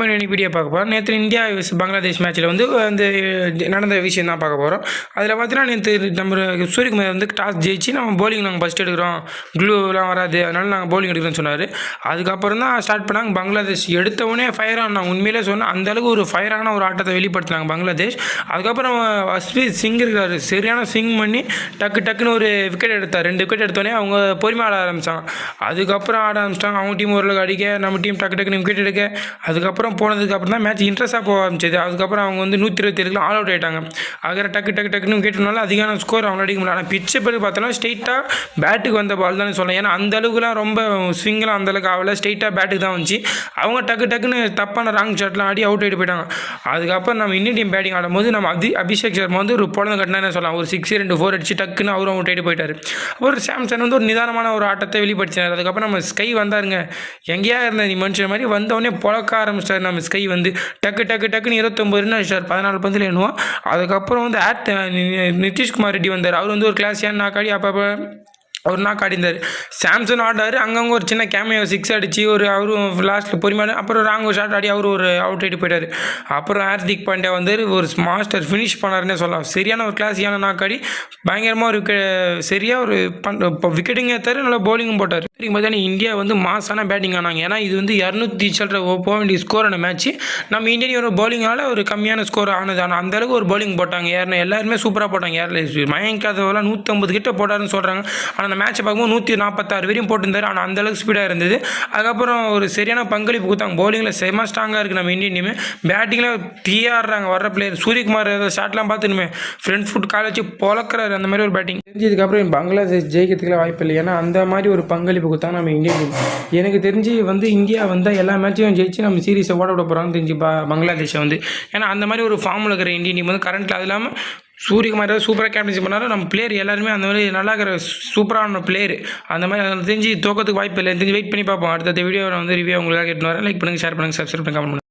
மாதிரி இன்னைக்கு வீடியோ பார்க்க போகிறோம் நேற்று இந்தியா பங்களாதேஷ் மேட்ச்சில் வந்து அந்த நடந்த விஷயம் தான் பார்க்க போகிறோம் அதில் பார்த்தீங்கன்னா நேற்று நம்ம சூரியகுமார் வந்து டாஸ் ஜெயிச்சு நம்ம போலிங் நாங்கள் ஃபஸ்ட் எடுக்கிறோம். க்ளூலாம் வராது. அதனால நாங்கள் போலிங் எடுக்கிறோம்னு சொன்னார். அதுக்கப்புறம் தான் ஸ்டார்ட் பண்ணாங்க பங்களாதேஷ். எடுத்தவொடனே ஃபயர் ஆனாங்க உண்மையிலே சொன்னால் அந்தளவுக்கு ஒரு ஃபயரான ஒரு ஆட்டத்தை வெளிப்படுத்தினாங்க பங்களாதேஷ். அதுக்கப்புறம் அஸ்வீத் சிங் இருக்கார். சரியான ஸ்விங் பண்ணி டக்கு டக்குன்னு ஒரு விக்கெட் எடுத்தார். ரெண்டு விக்கெட் எடுத்தோடனே அவங்க பொறுமையாக ஆட ஆரம்பித்தாங்க அதுக்கப்புறம் ஆட ஆரம்பிச்சிட்டாங்க. அவங்க டீம் ஓரளவுக்கு அடிக்க நம்ம டீம் டக்கு டக்குன்னு விக்கெட் எடுக்க. அதுக்கப்புறம் போனதுக்கப்புறம் தான் மேட்ச் இன்ட்ரெஸ்ட்டாக போக ஆரம்பிச்சது. அதுக்கப்புறம் அவங்க வந்து நூற்றி இருபத்தி ஏழுக்கு ஆல் அவுட் ஆகிட்டாங்க அதுக்கப்புறம் டக்கு டக்கு டக்குன்னு கேட்டனால அதிகமான ஸ்கோர் அவங்கள அடிக்க முடியல. ஆனால் பிச்சை பிறகு பார்த்தோம்னா ஸ்ட்ரெயிட்டாக பேட்டுக்கு வந்த பால் தான் சொல்லலாம். ஏன்னா அந்த அளவுக்குலாம் ரொம்ப ஸ்விங்கெலாம் அந்த அளவுக்கு ஆகல. ஸ்ட்ரெயிட்டாக பேட்டுக்கு தான் வந்துச்சு. அவங்க டக்கு டக்குன்னு தப்பான ராங் ஷாட்லாம் ஆடி அவுட் ஆகிட்டு போயிட்டாங்க. அதுக்கப்புறம் நம்ம இந்தியன் டீம் பேட்டிங் ஆடும்போது நம்ம அதி அபிஷேக் சர்மா வந்து ஒரு பொழந்த கட்டினா சொல்லலாம். ஒரு சிக்ஸ் ரெண்டு ஃபோர் அடிச்சு டக்குன்னு அவரும் அவுட் ஆகிட்டு போயிட்டார். அப்புறம் சாம்சன் வந்து ஒரு நிதானமான ஒரு ஆட்டத்தை வெளிப்படுத்தினார். அதுக்கப்புறம் நம்ம ஸ்கை வந்தாருங்க. எங்கேயா இருந்த நீ மனுஷன் மாதிரி வந்தவொடனே புழக்க ஆரம்பிச்சார் நம்ம ஸ்கை வந்து டக்கு டக்கு டக்குன்னு இருபத்தொம்பது ரன் அடிச்சார் பதினாலு பந்தில் எண்ணுவோம் அதுக்கப்புறம் வந்து ஆட் நிதிஷ்குமார் ரெட்டி வந்தார். அவர் வந்து ஒரு கிளாஸியான நாக்காடி அப்போ ஒரு நாள் ஆடிந்தார் சாம்சன் ஆடார் அங்கங்கே ஒரு சின்ன கேமியோ சிக்ஸ் அடிச்சு ஒரு அவரும் லாஸ்ட்டில் பொறுமையான அப்புறம் ராங் ஒரு ஷாட் ஆடி அவர் ஒரு அவுட் ஆகிட்டு போயிட்டார். அப்புறம் ஹார்திக் பாண்டியா வந்து ஒரு மாஸ்டர் ஃபினிஷ் பண்ணாருன்னே சொல்லலாம். சரியான ஒரு கிளாஸியான நாக்காடி பயங்கரமாக ஒரு சரியாக ஒரு பண் இப்போ விக்கெட்டிங் ஏற்றாரு நல்லா பவுலிங்கும் போட்டார். சரிங்க பார்த்தீங்கன்னா இந்தியா வந்து மாசான பேட்டிங் ஆனாங்க. ஏன்னா இது வந்து இரநூத்தி சில்லற போக வேண்டிய ஸ்கோரான மேட்ச்சு நம்ம இந்தியன் ஒரு பவுலிங்கால் ஒரு கம்மியான ஸ்கோர் ஆனது. ஆனால் அந்த அளவுக்கு ஒரு பவுலிங் போட்டாங்க. யாருன்னா எல்லாருமே சூப்பராக போட்டாங்க. யாரில் மயங்காதவெல்லாம் நூற்றம்பது கிட்ட போட்டாருன்னு சொல்கிறாங்க ஆனால் அந்த மேட்ச்சை பார்க்கும்போது நூற்றி நாற்பத்தாறு வரையும் போட்டிருந்தார். ஆனால் அந்த அளவுக்கு ஸ்பீடாக இருந்தது. அதுக்கப்புறம் ஒரு சரியான பங்களிப்பு கொடுத்தாங்க. பவுலிங்கில் செம ஸ்ட்ராங்காக இருக்குது நம்ம இந்தியன் டீமு பேட்டிங்கில் டீயாக ஆடுறாங்க வர்ற பிளேயர் சூரியகுமார் ஷாட்லாம் பார்த்துனுமே ஃப்ரண்ட் ஃபுட் கால் வச்சு பொழக்கிறாரு. அந்த மாதிரி ஒரு பேட்டிங் தெரிஞ்சதுக்கப்புறம் பங்களாதேஷ் ஜெயிக்கிறதுக்குலாம் வாய்ப்பு இல்லை. ஏன்னா அந்த மாதிரி ஒரு பங்களிப்பு கொடுத்தாங்க நம்ம இந்தியன் டீம் எனக்கு தெரிஞ்சு வந்து இந்தியா வந்தால் எல்லா மேட்சையும் ஜெயிச்சு நம்ம சீரீஸை ஓட விட போகிறாங்கன்னு தெரிஞ்சு பங்களாதேஷை வந்து. ஏன்னா அந்த மாதிரி ஒரு ஃபார்மில் இருக்கிற இந்தியன் டீம் வந்து கரண்ட்டில் அது இல்லாமல் சூரியகுமார் சூப்பராக கேப்டன்சி பண்ணாலும் நம்ம பிளேயர் எல்லாருமே அந்த மாதிரி நல்லா இருக்கிற சூப்பரான பிளேயர் அந்த மாதிரி அதை தெரிஞ்சு தோக்கத்துக்கு வாய்ப்பு இல்லை. தெரிஞ்சு வெயிட் பண்ணி பார்ப்போம். அடுத்த வீடியோ நான் வந்து ரிவ்யூ உங்களுக்காக கேட்டு வரேன். லைக் பண்ணுங்கள் ஷேர் பண்ணுங்கள் சப்ஸ்கிரைப் பண்ணி கமெண்ட்